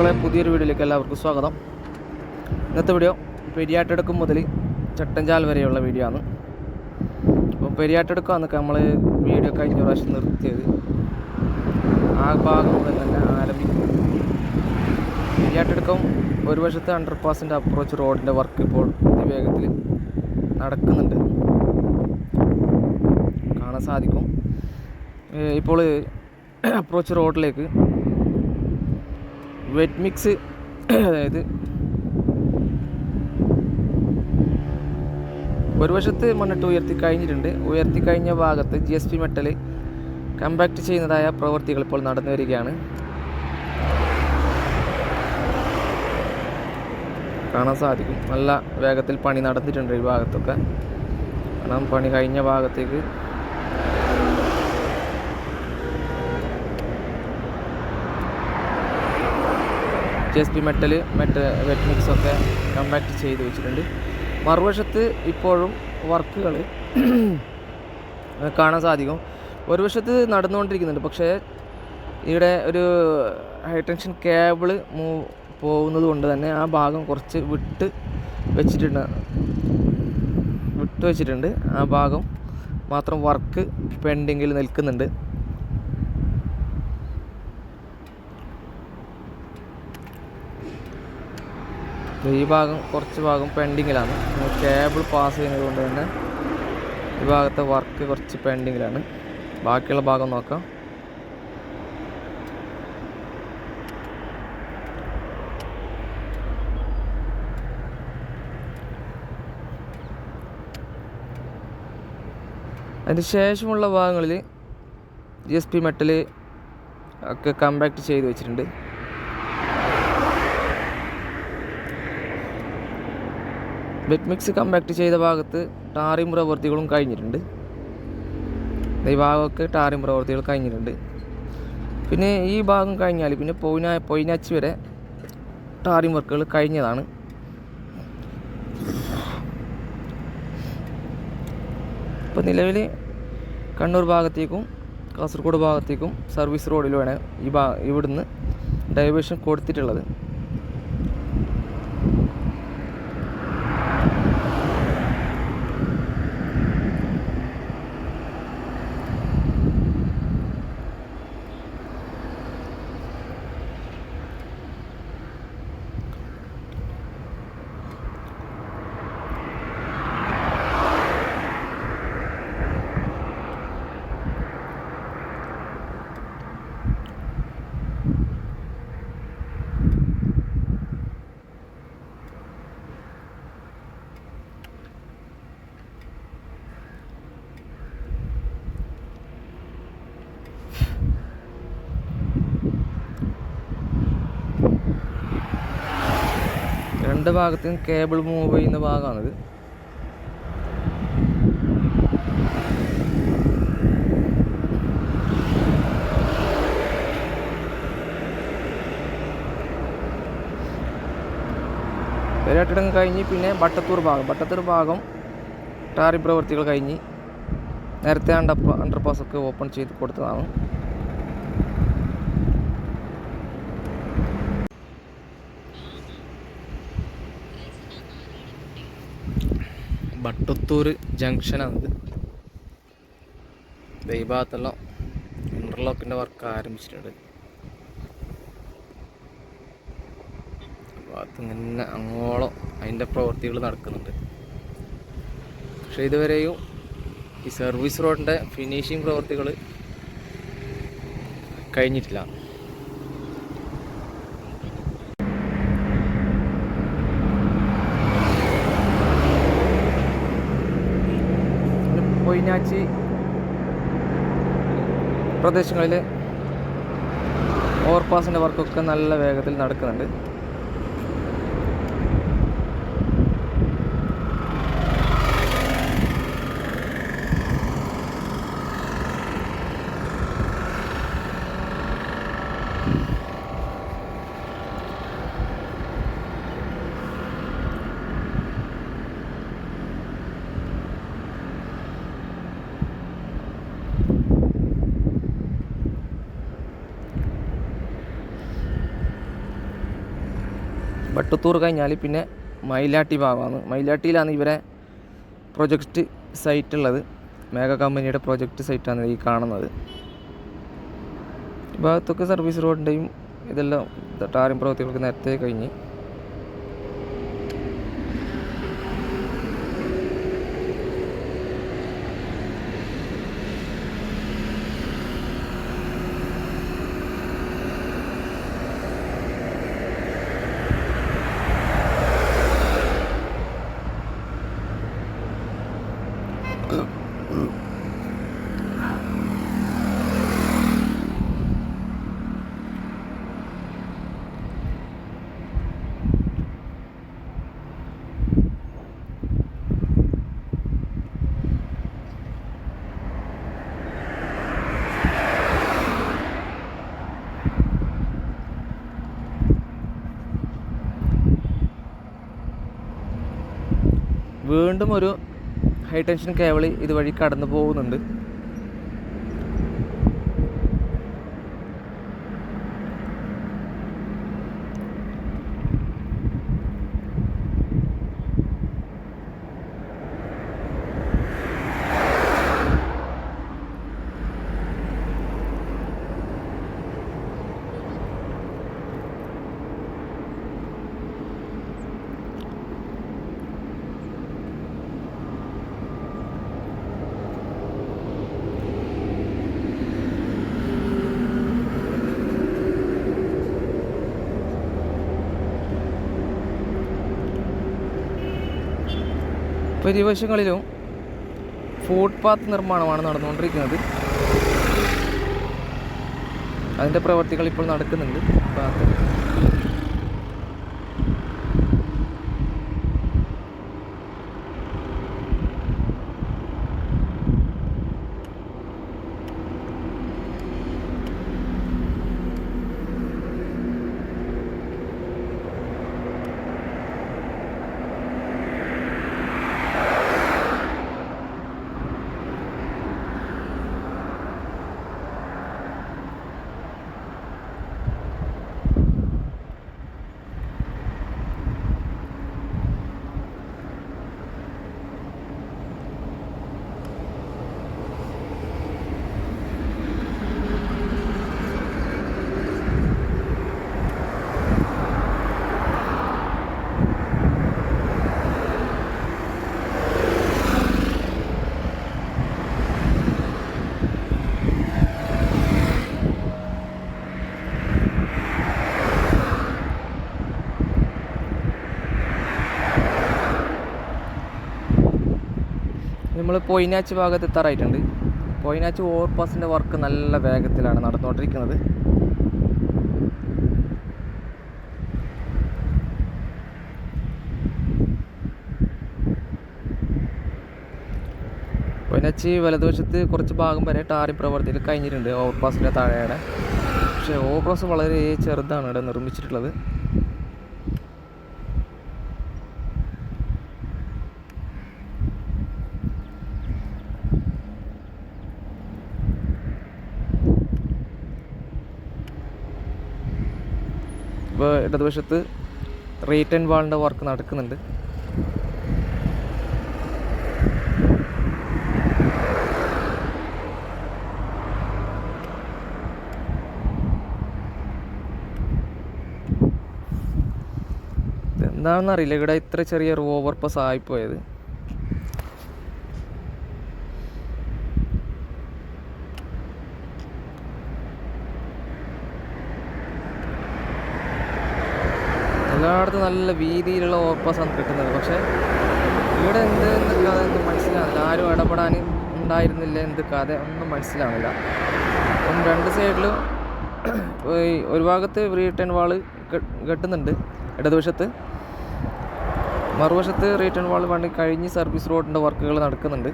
സുഹൃത്തുക്കളെ പുതിയൊരു വീഡിയോയിലേക്ക് എല്ലാവർക്കും സ്വാഗതം. ഇന്നത്തെ വീഡിയോ പെരിയാട്ടെടുക്കും മുതൽ ചട്ടഞ്ചാൽ വരെയുള്ള വീഡിയോ ആണ്. അപ്പോൾ പെരിയാട്ടെടുക്കം എന്നൊക്കെ നമ്മൾ വീഡിയോ കഴിഞ്ഞ പ്രാവശ്യം നിർത്തിയത് ആ ഭാഗം മുതൽ തന്നെ ആരംഭിക്കും. പെരിയാട്ടെടുക്കം ഒരു വശത്ത് ഹൺഡ്രഡ് പാസിന്റെ അപ്രോച്ച് റോഡിന്റെ വർക്ക് ഇപ്പോൾ അതിവേഗത്തിൽ നടക്കുന്നുണ്ട്. കാണാൻ സാധിക്കും. ഇപ്പോൾ അപ്രോച്ച് റോഡിലേക്ക് വെറ്റ് മിക്സ് അതായത് ഒരു വശത്ത് മണ്ണിട്ട് ഉയർത്തി കഴിഞ്ഞിട്ടുണ്ട്. ഉയർത്തി കഴിഞ്ഞ ഭാഗത്ത് G S P metal compact ചെയ്യുന്നതായ പ്രവൃത്തികൾ ഇപ്പോൾ നടന്നു വരികയാണ്. കാണാൻ സാധിക്കും. നല്ല വേഗത്തിൽ പണി നടന്നിട്ടുണ്ട് ഈ ഭാഗത്തൊക്കെ. കാരണം പണി കഴിഞ്ഞ ഭാഗത്തേക്ക് ജി എസ് പി മെറ്റൽ മെറ്റ് വെറ്റ് മിക്സ് ഒക്കെ കമ്പാക്ട് ചെയ്ത് വെച്ചിട്ടുണ്ട്. മറുവശത്ത് ഇപ്പോഴും വർക്കുകൾ കാണാൻ സാധിക്കും. ഒരു വശത്ത് നടന്നുകൊണ്ടിരിക്കുന്നുണ്ട് പക്ഷേ ഇവിടെ ഒരു ഹൈ ടെൻഷൻ കേബിൾ മൂവ് പോകുന്നത് കൊണ്ട് തന്നെ ആ ഭാഗം കുറച്ച് വിട്ട് വെച്ചിട്ടുണ്ട്. വിട്ട് വെച്ചിട്ടുണ്ട്. ആ ഭാഗം മാത്രം വർക്ക് പെൻഡിങ്ങിൽ നിൽക്കുന്നുണ്ട്. ഈ ഭാഗം കുറച്ച് ഭാഗം പെൻഡിങ്ങിലാണ് കേബിൾ പാസ് ചെയ്യുന്നത് കൊണ്ട് തന്നെ ഈ ഭാഗത്തെ വർക്ക് കുറച്ച് പെൻഡിങ്ങിലാണ് ബാക്കിയുള്ള ഭാഗം നോക്കാം. അതിന് ശേഷമുള്ള ഭാഗങ്ങളിൽ ജി എസ് പി മെറ്റൽ ഒക്കെ കമ്പാക്ട് ചെയ്ത് വെച്ചിട്ടുണ്ട്. ബെറ്റ് മിക്സ് കമ്പാക്ട് ചെയ്ത ഭാഗത്ത് ടാറിം പ്രവൃത്തികളും കഴിഞ്ഞിട്ടുണ്ട്. ഈ ഭാഗമൊക്കെ ടാറിം പ്രവൃത്തികൾ കഴിഞ്ഞിട്ടുണ്ട്. പിന്നെ ഈ ഭാഗം കഴിഞ്ഞാൽ പിന്നെ പൊയിന പൊയിനാച്ച് വരെ ടാറിം വർക്കുകൾ കഴിഞ്ഞതാണ്. ഇപ്പോൾ നിലവിൽ കണ്ണൂർ ഭാഗത്തേക്കും കാസർഗോഡ് ഭാഗത്തേക്കും സർവീസ് റോഡിലുമാണ് ഈ ഭാ ഇവിടുന്ന് ഡൈവേഷൻ കൊടുത്തിട്ടുള്ളത്. രണ്ട് ഭാഗത്തും കേബിൾ മൂവ് ചെയ്യുന്ന ഭാഗമാണിത്. പെരാട്ടിടം കഴിഞ്ഞ് പിന്നെ ബട്ടത്തൂർ ഭാഗം. ബട്ടത്തൂർ ഭാഗം ടാറി പ്രവൃത്തികൾ കഴിഞ്ഞ് നേരത്തെ അണ്ടർ അണ്ടർപാസ് ഒക്കെ ഓപ്പൺ ചെയ്ത് കൊടുത്തതാണ്. ബട്ടത്തൂർ ജംഗ്ഷനാണിത് ഈ ഭാഗത്തെല്ലാം ഇന്റർലോക്കിന്റെ വർക്ക് ആരംഭിച്ചിട്ടുണ്ട്. ഭാഗത്ത് ഇങ്ങനെ അങ്ങോളം അതിന്റെ പ്രവൃത്തികൾ നടക്കുന്നുണ്ട്. പക്ഷേ ഇതുവരെയും ഈ സർവീസ് റോഡിന്റെ ഫിനിഷിംഗ് പ്രവൃത്തികൾ കഴിഞ്ഞിട്ടില്ല. പൊയിനാച്ചി പ്രദേശങ്ങളിൽ ഓവർപാസിന്റെ വർക്കൊക്കെ നല്ല വേഗത്തിൽ നടക്കുന്നുണ്ട്. വട്ടത്തൂർ കഴിഞ്ഞാൽ പിന്നെ മയിലാട്ടി ഭാഗമാണ്. മയിലാട്ടിയിലാണ് ഇവരെ പ്രൊജക്റ്റ് സൈറ്റ് ഉള്ളത്. മേഘ കമ്പനിയുടെ പ്രൊജക്റ്റ് സൈറ്റാണ് ഈ കാണുന്നത്. ഭാഗത്തൊക്കെ സർവീസ് റോഡിന്റെയും ഇതെല്ലാം ടാറിംഗ് പ്രവൃത്തികളൊക്കെ നേരത്തെ കഴിഞ്ഞ്. വീണ്ടും ഒരു ഹൈ ടെൻഷൻ കേബിൾ ഇതുവഴി കടന്നു പോകുന്നുണ്ട് ഇരുവശങ്ങളിലും ഫുട്പാത്ത് നിർമ്മാണമാണ് നടന്നുകൊണ്ടിരിക്കുന്നത്. അതിന്റെ പ്രവർത്തികൾ ഇപ്പോൾ നടക്കുന്നുണ്ട്. നമ്മൾ പൊയിനാച്ച് ഭാഗത്ത് എത്താറായിട്ടുണ്ട്. പൊയിനാച്ച് ഓവർപാസിന്റെ വർക്ക് നല്ല വേഗത്തിലാണ് നടന്നുകൊണ്ടിരിക്കുന്നത്. പൊയിനാച്ച് വലതുവശത്ത് കുറച്ച് ഭാഗം വരെ ടാറി പ്രവർത്തിയിൽ കഴിഞ്ഞിട്ടുണ്ട്. ഓവർപാസിന്റെ താഴെയാണ്. പക്ഷേ ഓവർപാസ് വളരെ ചെറുതാണ് ഇവിടെ നിർമ്മിച്ചിട്ടുള്ളത്. ഇടതുവശത്ത് റേറ്റ് ആൻഡ് വാളിന്റെ വർക്ക് നടക്കുന്നുണ്ട്. എന്താണെന്നറിയില്ല ഇവിടെ ഇത്ര ചെറിയൊരു ഓവർ പാസ് ആയിപ്പോയത്. എല്ലായിടത്തും നല്ല വീതിയിലുള്ള ഓവർപാസാണ് കിട്ടുന്നത് പക്ഷേ ഇവിടെ എന്ത് എന്ത് കഥ മനസ്സിലാവില്ല ആരും ഇടപെടാൻ ഉണ്ടായിരുന്നില്ല. എന്ത് കഥ ഒന്നും മനസ്സിലാവില്ല അപ്പം രണ്ട് സൈഡിലും ഒരു ഭാഗത്ത് റീട്ടേൺ വാൾ കെട്ടുന്നുണ്ട് ഇടതുവശത്ത്. മറുവശത്ത് റീട്ടേൺ വാൾ പണി കഴിഞ്ഞ് സർവീസ് റോഡിന്റെ വർക്കുകൾ നടക്കുന്നുണ്ട്.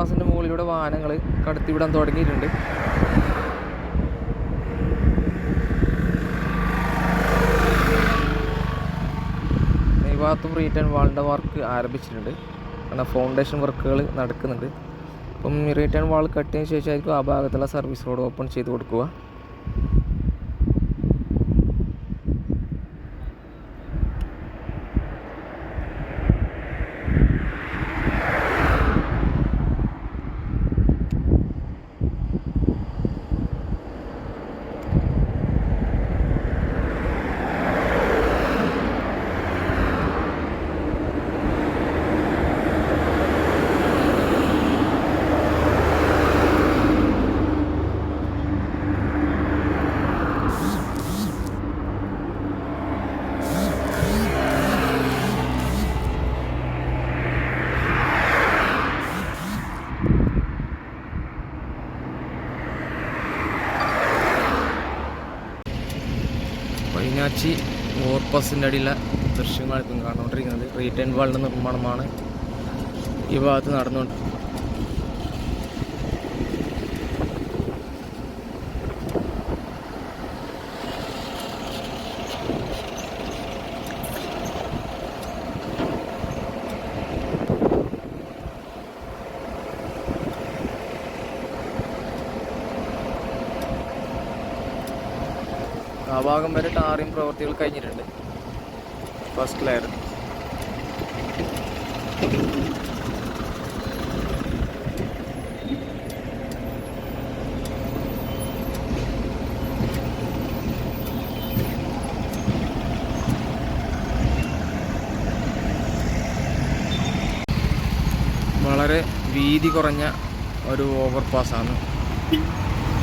ഓവർപാസിന്റെ മുകളിലൂടെ വാഹനങ്ങൾ കടത്തിവിടാൻ തുടങ്ങിയിട്ടുണ്ട്. ഈ റീറ്റേൺ വാളിന്റെ വർക്ക് ആരംഭിച്ചിട്ടുണ്ട്. കാരണം ഫൗണ്ടേഷൻ വർക്കുകൾ നടക്കുന്നുണ്ട്. അപ്പം റീറ്റേൺ വാൾ കട്ടിയതിന് ശേഷമായിരിക്കും ആ ഭാഗത്തുള്ള സർവീസ് റോഡ് ഓപ്പൺ ചെയ്ത് കൊടുക്കുക. പൈനാച്ചി ഓർപ്പസിന്റെ അടിയിലെ ദൃശ്യങ്ങളാണ് ഇപ്പം കണ്ടുകൊണ്ടിരിക്കുന്നത് റീറ്റേൺ വാളിന്റെ നിർമ്മാണമാണ് ഈ ഭാഗത്ത് നടന്നുകൊണ്ട് ഭാഗം വരെ ടാറിങ് പ്രവൃത്തികൾ കഴിഞ്ഞിട്ടുണ്ട്. ഫസ്റ്റ് ലെയർ വളരെ വീതി കുറഞ്ഞ ഒരു ഓവർ ആണ്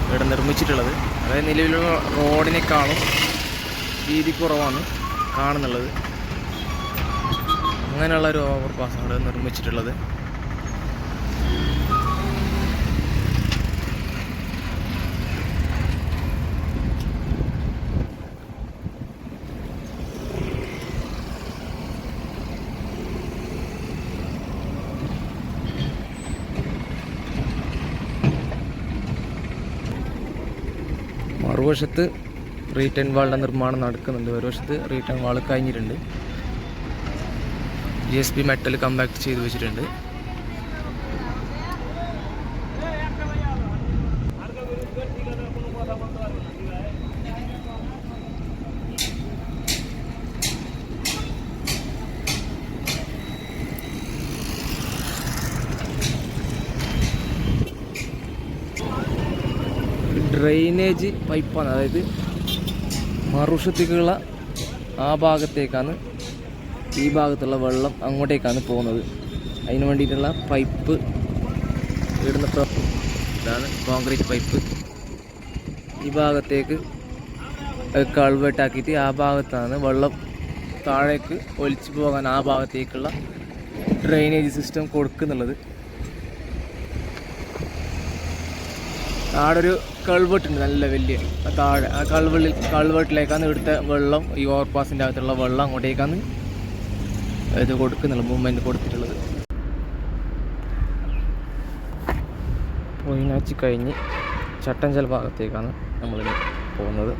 ഇവിടെ നിർമ്മിച്ചിട്ടുള്ളത്. അതായത് നിലവിലുള്ള റോഡിനേക്കാളും വീതി കുറവാണ് കാണുന്നുള്ളത്. അങ്ങനെയുള്ള ഒരു ഓവർ പാസ്സാണ് നിർമ്മിച്ചിട്ടുള്ളത്. മറുവശത്ത് റീറ്റേൺ വാളിന്റെ നിർമ്മാണം നടക്കുന്നുണ്ട് ഒരു വശത്ത് റീറ്റേൺ വാൾ കഴിഞ്ഞിട്ടുണ്ട്. G S P metal compact ചെയ്ത് വെച്ചിട്ടുണ്ട്. ഡ്രെയിനേജ് പൈപ്പാണ്. അതായത് മറുഷത്തേക്കുള്ള ആ ഭാഗത്തേക്കാണ് ഈ ഭാഗത്തുള്ള വെള്ളം അങ്ങോട്ടേക്കാണ് പോകുന്നത്. അതിന് വേണ്ടിയിട്ടുള്ള പൈപ്പ് ഇടുന്ന ഇതാണ് കോൺക്രീറ്റ് പൈപ്പ്. ഈ ഭാഗത്തേക്ക് കൾവെട്ടാക്കിയിട്ട് ആ ഭാഗത്താണ് വെള്ളം താഴേക്ക് ഒലിച്ചു പോകാൻ ആ ഭാഗത്തേക്കുള്ള ഡ്രെയിനേജ് സിസ്റ്റം കൊടുക്കുന്നുള്ളത്. ആടൊരു കൾവെട്ട് ഉണ്ട് നല്ല വലിയ. താഴെ ആ കൾവെള്ളിൽ കൾവെട്ടിലേക്കാണ് ഇവിടുത്തെ വെള്ളം ഈ ഓവർപാസിന്റെ അകത്തുള്ള വെള്ളം അങ്ങോട്ടേക്കാണ് ഇത് കൊടുക്കുന്നുള്ളത് മൂവ്മെന്റ് കൊടുത്തിട്ടുള്ളത്. പൊയിനാച്ചി കഴിഞ്ഞ് ചട്ടഞ്ചൽ ഭാഗത്തേക്കാണ് നമ്മൾ പോകുന്നത്.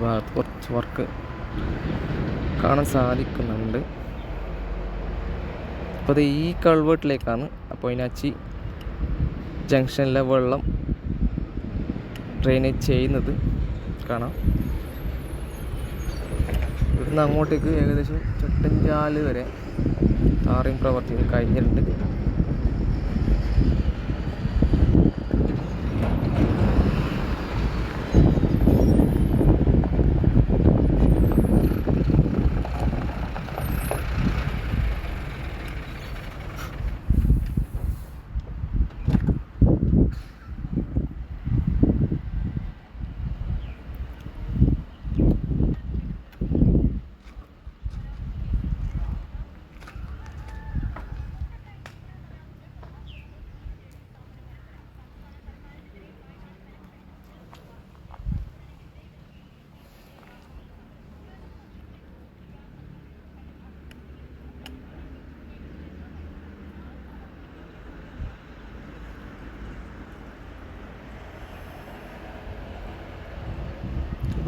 ഭാഗത്ത് കുറച്ച് വർക്ക് കാണാൻ സാധിക്കുന്നുണ്ട്. അപ്പോൾ അത് ഈ കൾവേട്ടിലേക്കാണ് അതിനാച്ചി ജംഗ്ഷനിലെ വെള്ളം ഡ്രെയിനേജ് ചെയ്യുന്നത്. കാണാം. ഇവിടുന്ന് അങ്ങോട്ടേക്ക് ഏകദേശം ചട്ടഞ്ചാൽ വരെ ടാറിങ് പ്രവർത്തികൾ കഴിഞ്ഞിട്ടുണ്ട്.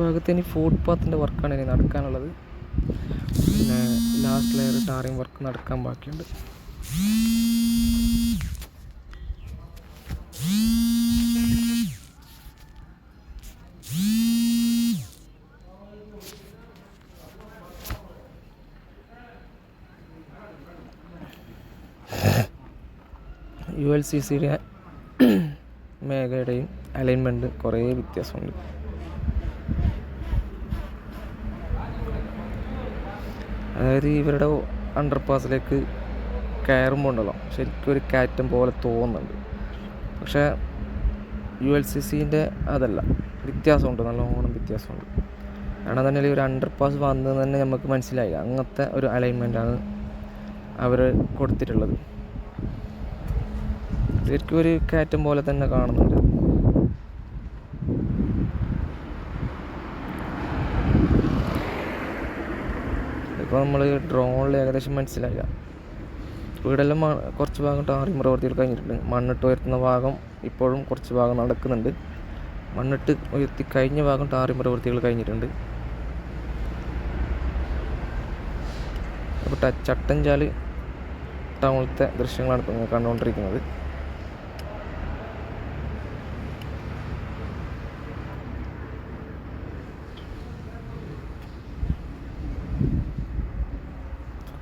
ഭാഗത്ത് ഇനി ഫുട് പാത്തിന്റെ വർക്കാണ് ഇനി നടക്കാനുള്ളത്. പിന്നെ ലാസ്റ്റ് ലെയർ ടാറിങ് വർക്ക് നടക്കാൻ ബാക്കിയുണ്ട്. യു എൽ സി സിയുടെ മേഘയുടെയും അലൈൻമെന്റ് കുറേ വ്യത്യാസമുണ്ട്. അതായത് ഇവരുടെ അണ്ടർ പാസിലേക്ക് കയറുമ്പോൾ ഉണ്ടല്ലോ ശരിക്കും ഒരു കയറ്റം പോലെ തോന്നുന്നുണ്ട്. പക്ഷേ യു എൽ സി സിന്റെ അതല്ല വ്യത്യാസമുണ്ട് നല്ലോണം വ്യത്യാസമുണ്ട്. കാരണം തന്നെ ഒരു അണ്ടർ പാസ് വന്നതെന്ന് തന്നെ നമുക്ക് മനസ്സിലായില്ല അങ്ങനത്തെ ഒരു അലൈൻമെന്റാണ് അവർ കൊടുത്തിട്ടുള്ളത്. ശരിക്കും ഒരു കയറ്റം പോലെ തന്നെ കാണുന്നുണ്ട്. ഇപ്പോൾ നമ്മൾ ഡ്രോണിൽ ഏകദേശം മനസ്സിലായില്ല വീടെല്ലാം കുറച്ച് ഭാഗം ടാറിയും പ്രവർത്തികൾ കഴിഞ്ഞിട്ടുണ്ട്. മണ്ണിട്ട് ഉയർത്തുന്ന ഭാഗം ഇപ്പോഴും കുറച്ച് ഭാഗം നടക്കുന്നുണ്ട്. മണ്ണിട്ട് ഉയർത്തി കഴിഞ്ഞ ഭാഗം ടാറിയും പ്രവർത്തികൾ കഴിഞ്ഞിട്ടുണ്ട്. അപ്പോൾ ചട്ടഞ്ചാൽ ടൗണിലത്തെ ദൃശ്യങ്ങളാണ് ഇപ്പോൾ കണ്ടുകൊണ്ടിരിക്കുന്നത്.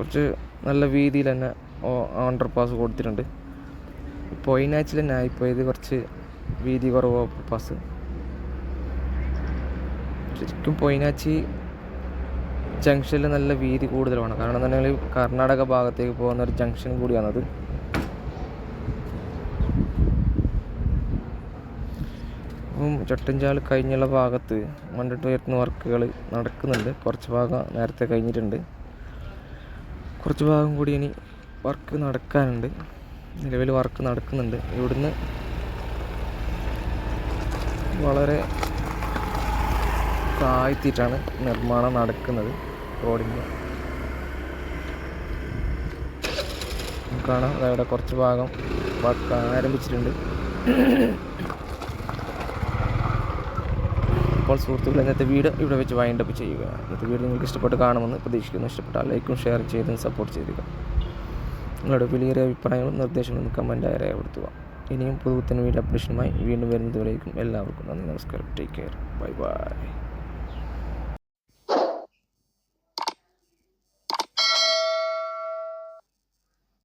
കുറച്ച് നല്ല വീതിയിൽ തന്നെ അണ്ടർ പാസ് കൊടുത്തിട്ടുണ്ട്. ഇപ്പോൾ ഒയിനാച്ചിൽ തന്നെ ആയിപ്പോയത് കുറച്ച് വീതി കുറവ് പാസ് ശരിക്കും പൊയിനാച്ചി ജംഗ്ഷനിൽ നല്ല വീതി കൂടുതലാണ്. കാരണം തന്നെ കർണാടക ഭാഗത്തേക്ക് പോകുന്ന ഒരു ജംഗ്ഷൻ കൂടിയാണത് അപ്പം ചട്ടഞ്ചാൽ കഴിഞ്ഞുള്ള ഭാഗത്ത് മണ്ണിട്ട് ഉയർത്തുന്ന വർക്കുകൾ നടക്കുന്നുണ്ട്. കുറച്ച് ഭാഗം നേരത്തെ കഴിഞ്ഞിട്ടുണ്ട്. കുറച്ച് ഭാഗം കൂടി ഇനി വർക്ക് നടക്കാനുണ്ട്. നിലവിൽ വർക്ക് നടക്കുന്നുണ്ട്. ഇവിടുന്ന് വളരെ താഴ്ത്തിയിട്ടാണ് നിർമ്മാണം നടക്കുന്നത് റോഡിന്റെ. കാണാം. അതവിടെ കുറച്ച് ഭാഗം വർക്ക് ആരംഭിച്ചിട്ടുണ്ട്. അപ്പോൾ സുഹൃത്തുക്കൾ ഇന്നത്തെ വീട് ഇവിടെ വെച്ച് വൈൻഡപ്പ് ചെയ്യുക. ഇന്നത്തെ വീട് നിങ്ങൾക്ക് ഇഷ്ടപ്പെട്ട് കാണുമെന്ന് പ്രതീക്ഷിക്കുന്നു. ഇഷ്ടപ്പെട്ടാൽ ലൈക്കും ഷെയർ ചെയ്തും സപ്പോർട്ട് ചെയ്യുക. നിങ്ങളുടെ വലിയ അഭിപ്രായങ്ങളും നിർദ്ദേശങ്ങളും കമന്റായി രേഖപ്പെടുത്തുക. ഇനിയും പുതുത്തൻ വീട് അപ്ഡേഷനുമായി വീണ്ടും വരുന്നതുവരേക്കും എല്ലാവർക്കും നന്ദി നമസ്കാരം. Take care bye bye